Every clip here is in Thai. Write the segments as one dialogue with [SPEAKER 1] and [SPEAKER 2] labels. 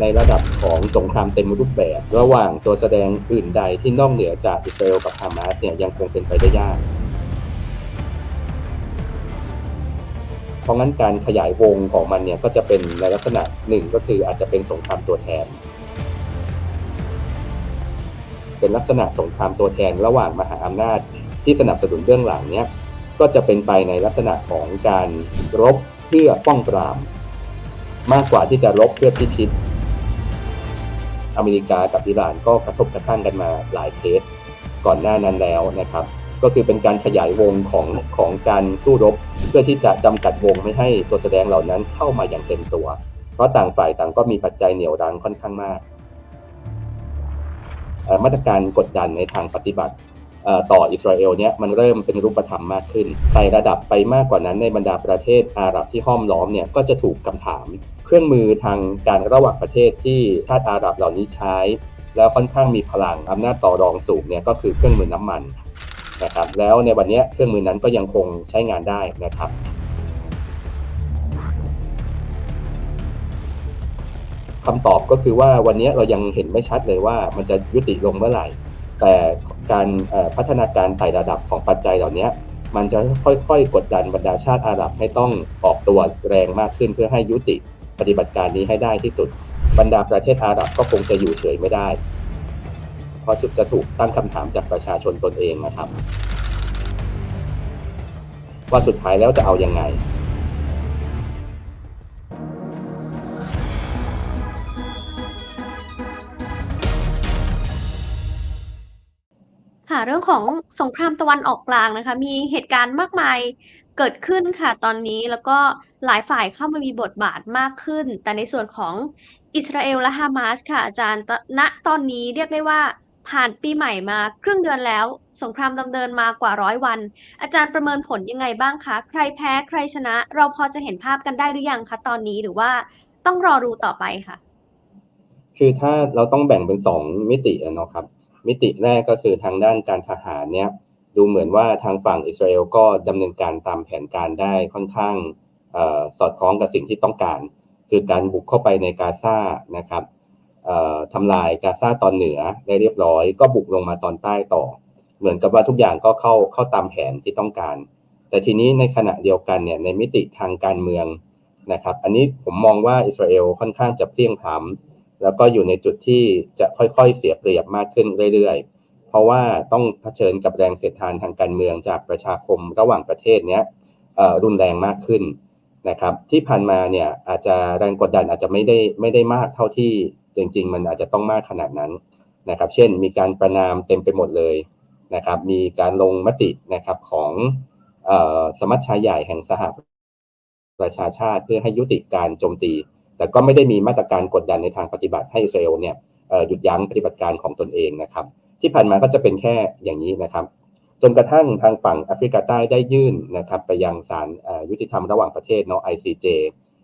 [SPEAKER 1] ในระดับของสงครามเต็มรูปแบบ ระหว่างตัวแสดงอื่นใดที่นอกเหนือจากอิสราเอลกับฮามาสเนี่ยยังคงเป็นไปได้ยาก เพราะงั้นการขยายวงของมันเนี่ยก็จะเป็นในลักษณะหนึ่งก็คืออาจจะเป็นสงครามตัวแทน เป็นลักษณะสงครามตัวแทนระหว่างมหาอำนาจที่สนับสนุนเบื้องหลังเนี้ยก็จะเป็นไปในลักษณะของการรบเพื่อป้องปราม มากกว่าที่จะรบเพื่อพิชิต อเมริกากับอิหร่านก็กระทบกระทั่งกันมาหลายเคสก่อนหน้านั้นแล้วนะครับ ก็คือเป็นการขยายวงของของการสู้รบ เพื่อที่จะจำกัดวงไม่ให้ตัวแสดงเหล่านั้นเข้ามาอย่างเต็มตัว เพราะต่างฝ่ายต่างก็มีปัจจัยเหนี่ยวรั้งค่อนข้างมากมาตรการกดดันในทางปฏิบัติ ต่ออิสราเอลเนี่ยมันเริ่มเป็นรูปธรรมมากขึ้นไต่ระดับไปมากกว่านั้นในบรรดาประเทศอาหรับที่ห้อมล้อมเนี่ยก็จะถูกคำถาม เครื่องมือทางการระหว่างประเทศที่ชาติอาหรับเหล่านี้ใช้ แล้วค่อนข้างมีพลังอำนาจต่อรองสูงเนี่ยก็คือเครื่องมือน้ำมันนะครับแล้วในวันนี้เครื่องมือนั้นก็ยังคงใช้งานได้นะครับคำตอบก็คือว่าวันนี้เรายังเห็นไม่ชัดเลยว่ามันจะยุติลงเมื่อไหร่ แต่ การพัฒนาการไต่ระดับของปัจจัยเหล่านี้มันจะค่อยๆ กดดันบรรดาชาติอาหรับให้ต้องออกตัวแรงมากขึ้นเพื่อให้ยุติปฏิบัติการนี้ให้ได้ที่สุด บรรดาประเทศอาหรับก็คงจะอยู่เฉยไม่ได้ เพราะจะถูกตั้งคำถามจากประชาชนตนเองนะครับ ว่าสุดท้ายแล้วจะเอายังไง
[SPEAKER 2] เรื่องของสงครามตะวันออกกลางนะคะ มีเหตุการณ์มากมายเกิดขึ้นค่ะตอนนี้แล้วก็หลายฝ่ายเข้ามามีบทบาทมากขึ้น แต่ในส่วนของอิสราเอลและฮามาสค่ะอาจารย์ณตอนนี้เรียกได้ว่าผ่านปีใหม่มาครึ่งเดือนแล้ว สงครามดำเนินมากว่าร้อยวัน อาจารย์ประเมินผลยังไงบ้างคะ ใครแพ้ใครชนะ เราพอจะเห็นภาพกันได้หรือยังคะตอนนี้หรือว่าต้องรอดูต่อไปค่ะ
[SPEAKER 1] คือถ้าเราต้องแบ่งเป็นสองมิติเนาะครับ มิติแรกก็คือทางด้านการทหารเนี่ยดูเหมือนว่าทางฝั่งอิสราเอลก็ดำเนินการตามแผนการได้ค่อนข้างออสอดคล้องกับสิ่งที่ต้องการ คือการบุกเข้าไปในกาซานะครับทำลายกาซาตอนเหนือได้เรียบร้อย ก็บุกลงมาตอนใต้ต่อ เหมือนกับว่าทุกอย่างก็เข้าเข้าตามแผนที่ต้องการ แต่ทีนี้ในขณะเดียวกันเนี่ยในมิติทางการเมืองนะครับ อันนี้ผมมองว่าอิสราเอลค่อนข้างจะเพลียงพล้ำ แล้วก็อยู่ในจุดที่จะค่อยๆเสียเปรียบมากขึ้นเรื่อยๆ เพราะว่าต้องเผชิญกับแรงเสียดทานทางการเมืองจากประชาคมระหว่างประเทศเนี้ยรุนแรงมากขึ้นนะครับ ที่ผ่านมาเนี่ยอาจจะแรงกดดันอาจจะไม่ได้ไม่ได้มากเท่าที่จริง ๆ มันอาจจะต้องมากขนาดนั้นนะครับ เช่นมีการประนามเต็มไปหมดเลยนะครับ มีการลงมตินะครับของออสมัชชาใหญ่แห่งสหประชาชาติเพื่อให้ยุติการโจมตี แต่ก็ไม่ได้มีมาตรการกดดันในทางปฏิบัติให้อิสราเอลเนี่ยหยุดยั้งปฏิบัติการของตนเองนะครับ ที่ผ่านมาก็จะเป็นแค่อย่างนี้นะครับ จนกระทั่งทางฝั่งแอฟริกาใต้ได้ยื่นนะครับไปยังศาลยุติธรรมระหว่างประเทศเนาะ ICJ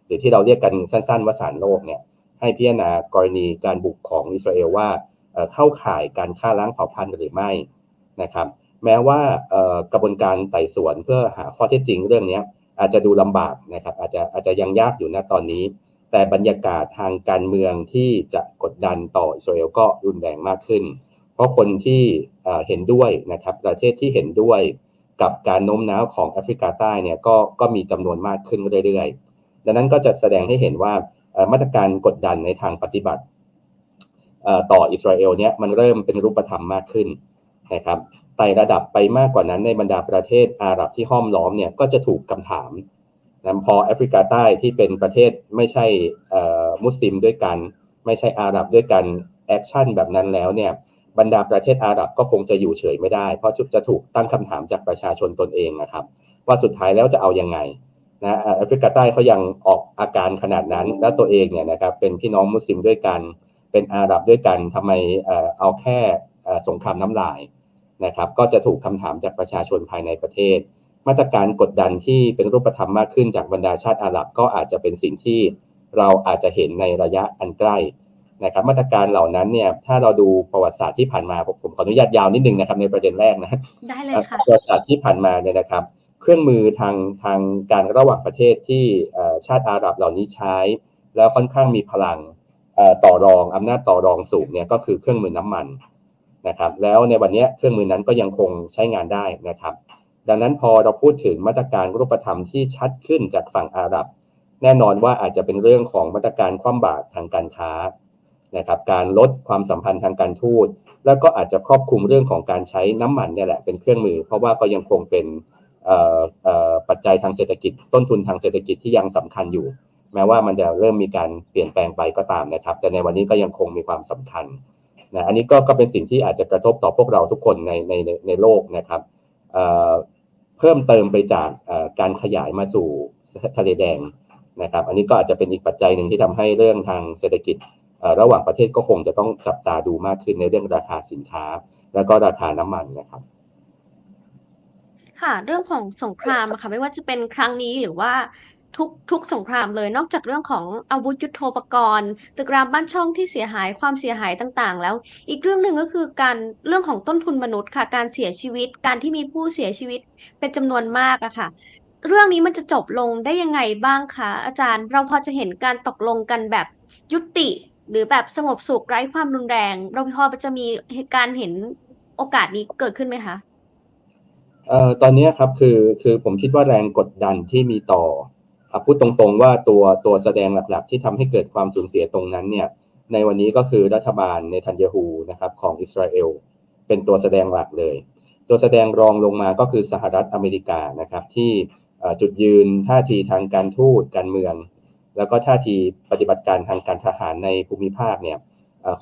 [SPEAKER 1] หรือที่เราเรียกกันสั้นๆว่าศาลโลกเนี่ยให้พิจารณากรณีการบุกของอิสราเอลว่าเข้าข่ายการฆ่าล้างเผ่าพันธุ์หรือไม่นะครับ แม้ว่ากระบวนการไต่สวนเพื่อหาข้อเท็จจริงเรื่องนี้อาจจะดูลำบากนะครับอาจจะอาจจะยังยากอยู่ณตอนนี้ แต่บรรยากาศทางการเมืองที่จะกดดันต่ออิสราเอลก็รุนแรงมากขึ้น เพราะคนที่เห็นด้วยนะครับประเทศที่เห็นด้วยกับการโน้มน้าวของแอฟริกาใต้เนี่ยก็ก็มีจำนวนมากขึ้นเรื่อยๆ ดังนั้นก็จะแสดงให้เห็นว่ามาตรการกดดันในทางปฏิบัติต่ออิสราเอลเนี่ยมันเริ่มเป็นรูปธรรมมากขึ้นนะครับไต่ระดับไปมากกว่านั้นในบรรดาประเทศอาหรับที่ห้อมล้อมเนี่ยก็จะถูกคำถาม นะพอแอฟริกาใต้ที่เป็นประเทศไม่ใช่มุสลิมด้วยกัน ไม่ใช่อาหรับด้วยกันแอคชั่นแบบนั้นแล้วเนี่ยบรรดาประเทศอาหรับก็คงจะอยู่เฉยไม่ได้ เพราะจะถูกตั้งคำถามจากประชาชนตนเองนะครับ ว่าสุดท้ายแล้วจะเอายังไงนะแอฟริกาใต้เขายังออกอาการขนาดนั้น แล้วตัวเองเนี่ยนะครับเป็นพี่น้องมุสลิมด้วยกัน เป็นอาหรับด้วยกันทำไมเอาแค่สงครามน้ำลายนะครับ ก็จะถูกคำถามจากประชาชนภายในประเทศ มาตรการกดดันที่เป็นรูปธรรมมากขึ้นจากบรรดาชาติอาหรับก็อาจจะเป็นสิ่งที่เราอาจจะเห็นในระยะอันใกล้นะครับ มาตรการเหล่านั้นเนี่ยถ้าเราดูประวัติศาสตร์ที่ผ่านมาผมผมขออนุญาตยาวนิดนึงนะครับในประเด็นแรกนะ
[SPEAKER 2] ได้เลยค่ะ
[SPEAKER 1] ประวัติศาสตร์ที่ผ่านมาเนี่ยนะครับ เครื่องมือทางทางการระหว่างประเทศที่เอ่อชาติอาหรับเหล่านี้ใช้ แล้วค่อนข้างมีพลังเอ่อต่อรองอำนาจต่อรองสูงเนี่ยก็คือเครื่องมือน้ำมันนะครับ แล้วในวันนี้เครื่องมือนั้นก็ยังคงใช้งานได้นะครับ ดังนั้นพอเราพูดถึงมาตรการรูปธรรมที่ชัดขึ้นจากฝั่งอาหรับ แน่นอนว่าอาจจะเป็นเรื่องของมาตรการคว่ำบาตรทางการค้านะครับการลดความสัมพันธ์ทางการทูต แล้วก็อาจจะครอบคลุมเรื่องของการใช้น้ำมันเนี่ยแหละเป็นเครื่องมือ เพราะว่าก็ยังคงเป็นปัจจัยทางเศรษฐกิจ ต้นทุนทางเศรษฐกิจที่ยังสำคัญอยู่ แม้ว่ามันจะเริ่มมีการเปลี่ยนแปลงไปก็ตามนะครับ แต่ในวันนี้ก็ยังคงมีความสำคัญนะอันนี้ก็ก็เป็นสิ่งที่อาจจะกระทบต่อพวกเราทุกคนในในในในโลกนะครับ เพิ่มเติมไปจากการขยายมาสู่ทะเลแดงนะครับ อันนี้ก็อาจจะเป็นอีกปัจจัยหนึ่งที่ทำให้เรื่องทางเศรษฐกิจระหว่างประเทศก็คงจะต้องจับตาดูมากขึ้นในเรื่องราคาสินค้า แล้วก็ราคาน้ำมันนะครับ
[SPEAKER 2] ค่ะ เรื่องของสงครามค่ะไม่ว่าจะเป็นครั้งนี้หรือว่า ทุกทุกสงครามเลยนอกจากเรื่องของอาวุธยุทโธปกรณ์ตึกรามบ้านช่องที่เสียหายความเสียหายต่างๆ แล้ว อีกเรื่องหนึ่งก็คือการเรื่องของต้นทุนมนุษย์ค่ะ การเสียชีวิต การที่มีผู้เสียชีวิตเป็นจำนวนมากอะค่ะ เรื่องนี้มันจะจบลงได้ยังไงบ้างคะอาจารย์ เราพอจะเห็นการตกลงกันแบบยุติ หรือแบบสงบสุขไร้ความรุนแรง เราพอจะมีเหตุการณ์เห็นโอกาสนี้เกิดขึ้นไหมคะ
[SPEAKER 1] เอ่อตอนนี้ครับคือคือผมคิดว่าแรงกดดันที่มีต่อ พูดตรงๆว่าตัวตัวแสดงหลักๆ ที่ทำให้เกิดความสูญเสียตรงนั้นเนี่ยในวันนี้ก็คือรัฐบาลเนทันยาฮูนะครับของอิสราเอลเป็นตัวแสดงหลักเลย ตัวแสดงรองลงมาก็คือสหรัฐอเมริกานะครับที่จุดยืนท่าทีทางการทูตการเมือง แล้วก็ท่าทีปฏิบัติการทางการทหารในภูมิภาคเนี่ย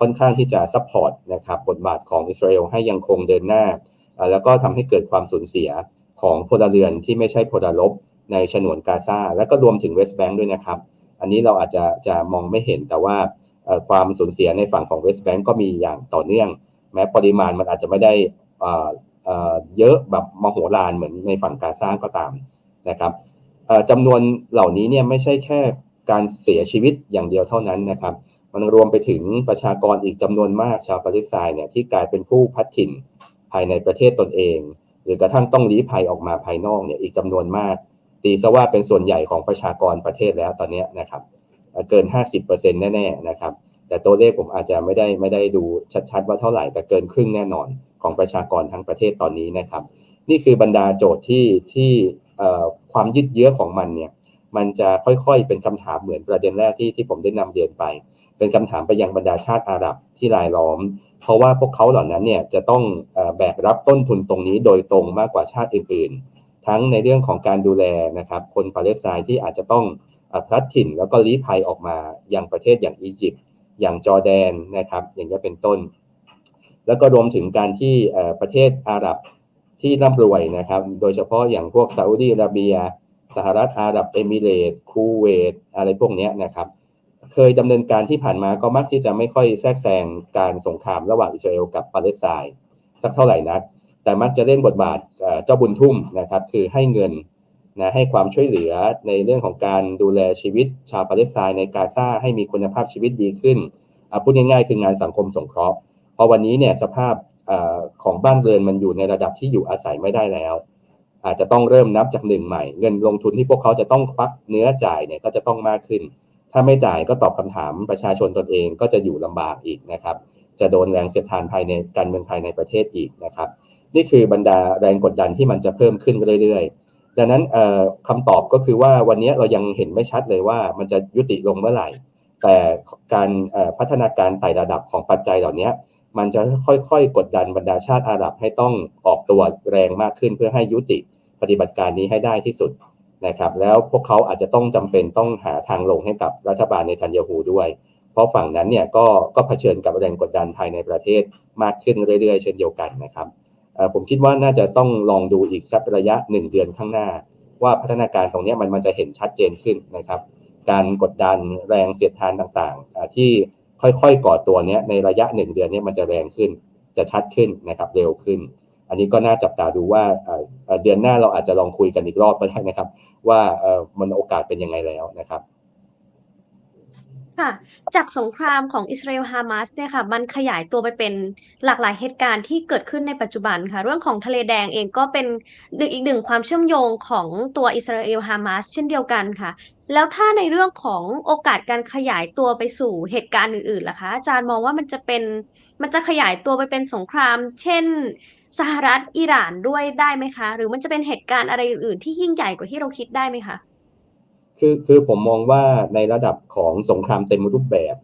[SPEAKER 1] ค่อนข้างที่จะซัพพอร์ตนะครับบทบาทของอิสราเอลให้ยังคงเดินหน้า แล้วก็ทำให้เกิดความสูญเสียของพลเรือนที่ไม่ใช่พลรบ ในฉนวนกาซาและก็รวมถึงเวสต์แบงค์ด้วยนะครับ อันนี้เราอาจจะจะมองไม่เห็นแต่ว่าความสูญเสียในฝั่งของเวสต์แบงค์ก็มีอย่างต่อเนื่อง แม้ปริมาณมันอาจจะไม่ได้เยอะแบบมโหฬารเหมือนในฝั่งกาซาก็ตามนะครับจำนวนเหล่านี้เนี่ยไม่ใช่แค่การเสียชีวิตอย่างเดียวเท่านั้นนะครับ มันรวมไปถึงประชากรอีกจำนวนมากชาวปาเลสไตน์เนี่ยที่กลายเป็นผู้พัดถิ่นภายในประเทศตนเอง หรือกระทั่งต้องลี้ภัยออกมาภายนอกเนี่ยอีกจำนวนมาก ตีซะว่าเป็นส่วนใหญ่ของประชากรประเทศแล้วตอนนี้นะครับเอ่อเกิน 50%แน่ๆนะครับ แต่ตัวเลขผมอาจจะไม่ได้ไม่ได้ดูชัดๆว่าเท่าไหร่แต่เกินครึ่งแน่นอนของประชากรทั้งประเทศตอนนี้นะครับ นี่คือบรรดาโจทย์ที่ที่ความยืดเยื้อของมันเนี่ยมันจะค่อยๆ เป็นคำถามเหมือนประเด็นแรกที่ที่ผมได้นำเรียนไป เป็นคำถามไปยังบรรดาชาติอาหรับที่รายล้อม เพราะว่าพวกเขาเหล่านั้นเนี่ยจะต้องแบกรับต้นทุนตรงนี้โดยตรงมากกว่าชาติอื่นๆ ทั้งในเรื่องของการดูแลนะครับ คนปาเลสไตน์ที่อาจจะต้องพลัดถิ่น แล้วก็ลี้ภัยออกมาอยังประเทศอย่างอียิปต์อย่างจอร์แดนนะครับ อย่างนี้เป็นต้น แล้วก็รวมถึงการที่ประเทศอาหรับที่ร่ำรวยนะครับ โดยเฉพาะอย่างพวกซาอุดีอาระเบีย สหรัฐอาหรับเอมิเรต์คูเวต อะไรพวกนี้นะครับ เคยดำเนินการที่ผ่านมาก็มักที่จะไม่ค่อยแทรกแซงการสงครามระหว่างอิสราเอลกับปาเลสไตน์สักเท่าไหร่นัก แต่มักจะเล่นบทบาทเจ้าบุญทุ่มนะครับ คือให้เงินนะให้ความช่วยเหลือในเรื่องของการดูแลชีวิตชาวปาเลสไตน์ในกาซาให้มีคุณภาพชีวิตดีขึ้นพูดง่ายๆคืองานสังคมสงเคราะห์พอวันนี้เนี่ยสภาพอของบ้านเรือนมันอยู่ในระดับที่อยู่อาศัยไม่ได้แล้ว อาจจะต้องเริ่มนับจากหนึ่งใหม่ เงินลงทุนที่พวกเขาจะต้องควักเนื้อจ่ายเนี่ยก็จะต้องมากขึ้น ถ้าไม่จ่ายก็ตอบคำถามประชาชนตนเองก็จะอยู่ลำบากอีกนะครับ จะโดนแรงเสียดทานภายในการเมืองภายในประเทศอีกนะครับ นี่คือบรรดาแรงกดดันที่มันจะเพิ่มขึ้นเรื่อยๆ ดังนั้นเอ่อคำตอบก็คือว่าวันนี้เรายังเห็นไม่ชัดเลยว่ามันจะยุติลงเมื่อไหร่ แต่การพัฒนาการไต่ระดับของปัจจัยเหล่านี้มันจะค่อยๆ กดดันบรรดาชาติอาหรับให้ต้องออกตัวแรงมากขึ้นเพื่อให้ยุติปฏิบัติการนี้ให้ได้ที่สุดนะครับ แล้วพวกเขาอาจจะต้องจำเป็นต้องหาทางลงให้กับรัฐบาลในทันยาฮูด้วย เพราะฝั่งนั้นเนี่ยก็ก็เผชิญกับแรงกดดันภายในประเทศมากขึ้นเรื่อยๆ เช่นเดียวกันนะครับ ผมคิดว่าน่าจะต้องลองดูอีกสักระยะหนึ่งเดือนข้างหน้า ว่าพัฒนาการตรงนี้มันมันจะเห็นชัดเจนขึ้นนะครับ การกดดันแรงเสียดทานต่างๆ ที่ค่อยๆก่อตัวเนี้ยในระยะหนึ่งเดือนนี้มันจะแรงขึ้นจะชัดขึ้นนะครับเร็วขึ้น อันนี้ก็น่าจับตาดูว่าเดือนหน้าเราอาจจะลองคุยกันอีกรอบก็ได้นะครับ ว่ามันโอกาสเป็นยังไงแล้วนะครับ
[SPEAKER 2] ค่ะ จากสงครามของอิสราเอลฮามาสเนี่ยค่ะ มันขยายตัวไปเป็นหลากหลายเหตุการณ์ที่เกิดขึ้นในปัจจุบันค่ะ เรื่องของทะเลแดงเองก็เป็นอีกหนึ่งความเชื่อมโยงของตัวอิสราเอลฮามาสเช่นเดียวกันค่ะ แล้วถ้าในเรื่องของโอกาสการขยายตัวไปสู่เหตุการณ์อื่นๆล่ะคะอาจารย์มองว่ามันจะเป็นมันจะขยายตัวไปเป็นสงคราม เช่นสหรัฐอิหร่านด้วยได้ไหมคะ หรือมันจะเป็นเหตุการณ์อะไรอื่นๆที่ยิ่งใหญ่กว่าที่เราคิดได้ไหมคะ
[SPEAKER 1] คือคือผมมองว่าในระดับของสงครามเต็มรูปแบบ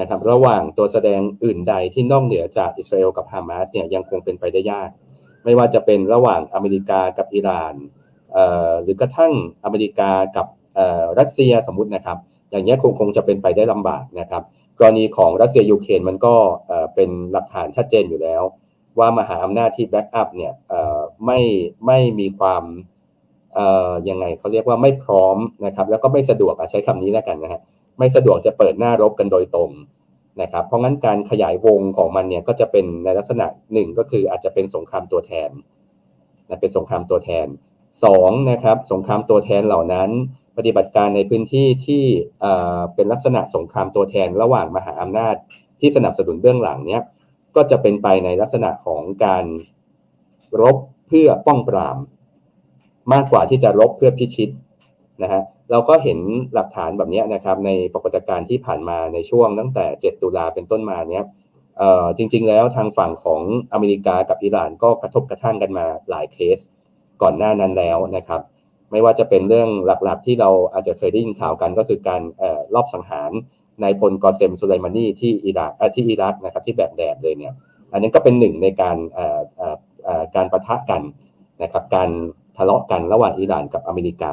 [SPEAKER 1] นะครับ ระหว่างตัวแสดงอื่นใดที่นอกเหนือจากอิสราเอลกับฮามาสเนี่ยยังคงเป็นไปได้ยาก ไม่ว่าจะเป็นระหว่างอเมริกากับอิหร่านเอ่อหรือกระทั่งอเมริกากับเอ่อรัสเซียสมมตินะครับ อย่างเงี้ยคงคงจะเป็นไปได้ลำบากนะครับ กรณีของรัสเซียยูเครนมันก็เอ่อเป็นหลักฐานชัดเจนอยู่แล้ว ว่ามหาอำนาจที่แบ็กอัพเนี่ยเอ่อไม่ไม่มีความ ยังไงเขาเรียกว่าไม่พร้อมนะครับแล้วก็ไม่สะดวกใช้คำนี้แล้วกันนะฮะไม่สะดวกจะเปิดหน้ารบกันโดยตรงนะครับเพราะงั้นการขยายวงของมันเนี่ยก็จะเป็นในลักษณะหนึ่งก็คืออาจจะเป็นสงครามตัวแทนนะเป็นสงครามตัวแทนสองนะครับสงครามตัวแทนเหล่านั้น ปฏิบัติการในพื้นที่ที่เอ่อเป็นลักษณะสงครามตัวแทนระหว่างมหาอำนาจที่สนับสนุนเบื้องหลังเนี้ยก็จะเป็นไปในลักษณะของการรบเพื่อป้องปราม มากกว่าที่จะรบเพื่อพิชิตนะฮะเราก็เห็นหลักฐานแบบนี้นะครับในปรากฏการณ์ที่ผ่านมาในช่วงตั้งแต่ 7 ตุลาเป็นต้นมาเนี้ยจริงๆแล้วทางฝั่งของอเมริกากับอิหร่านก็กระทบกระทั่งกันมาหลายเคสก่อนหน้านั้นแล้วนะครับ ไม่ว่าจะเป็นเรื่องหลักๆ ที่เราอาจจะเคยได้ยินข่าวกันก็คือการเอ่อรอบสังหารนายพลกอเซมสุไลมานีที่อิรักที่อิรักนะครับที่แบบแดดเลยเนี่ยอันนี้ก็เป็นหนึ่งในการการประทะกันนะครับการ ทะเลาะกันระหว่างอิหร่านกับอเมริกา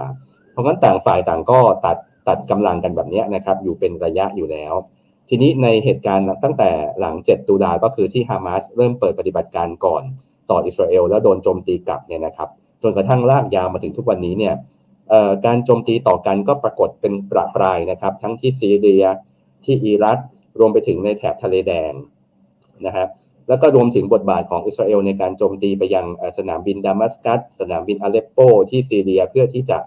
[SPEAKER 1] เพราะงั้นต่างฝ่ายต่างก็ตัดตัดกำลังกันแบบนี้นะครับอยู่เป็นระยะอยู่แล้ว ทีนี้ในเหตุการณ์ตั้งแต่หลัง 7 ตุลาก็คือที่ฮามาสเริ่มเปิดปฏิบัติการก่อนต่ออิสราเอลแล้วโดนโจมตีกลับเนี่ยนะครับจนกระทั่งลากยาวมาถึงทุกวันนี้เนี่ยการโจมตีต่อกันก็ปรากฏเป็นประปรายนะครับ ทั้งที่ซีเรียที่อิรักรวมไปถึงในแถบทะเลแดงนะครับ แล้วก็รวมถึงบทบาทของอิสราเอลในการโจมตีไปยังสนามบินดามัสกัส สนามบินอาเลปโป ที่ซีเรียเพื่อที่จะ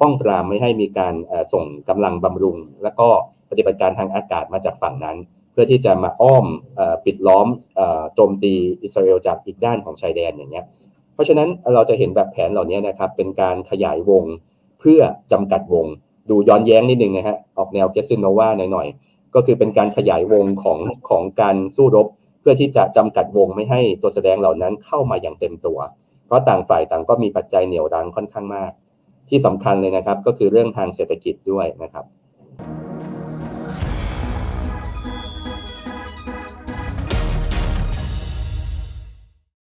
[SPEAKER 1] ป้องปรามไม่ให้มีการส่งกำลังบำรุง แล้วก็ปฏิบัติการทางอากาศมาจากฝั่งนั้น เพื่อที่จะมาอ้อมปิดล้อมโจมตีอิสราเอลจากอีกด้านของชายแดนอย่างเงี้ยเพราะฉะนั้นเราจะเห็นแบบแผนเหล่านี้นะครับเป็นการขยายวงเพื่อจำกัดวง ดูย้อนแย้งนิดนึงนะฮะออกแนวเกสซินโนวาหน่อยๆก็คือเป็นการขยายวงของของการสู้รบ เพื่อที่จะจำกัดวงไม่ให้ตัวแสดงเหล่านั้นเข้ามาอย่างเต็มตัว เพราะต่างฝ่ายต่างก็มีปัจจัยเหนี่ยวรั้งค่อนข้างมาก ที่สำคัญเลยนะครับก็คือเรื่องทางเศรษฐกิจด้วยนะครับ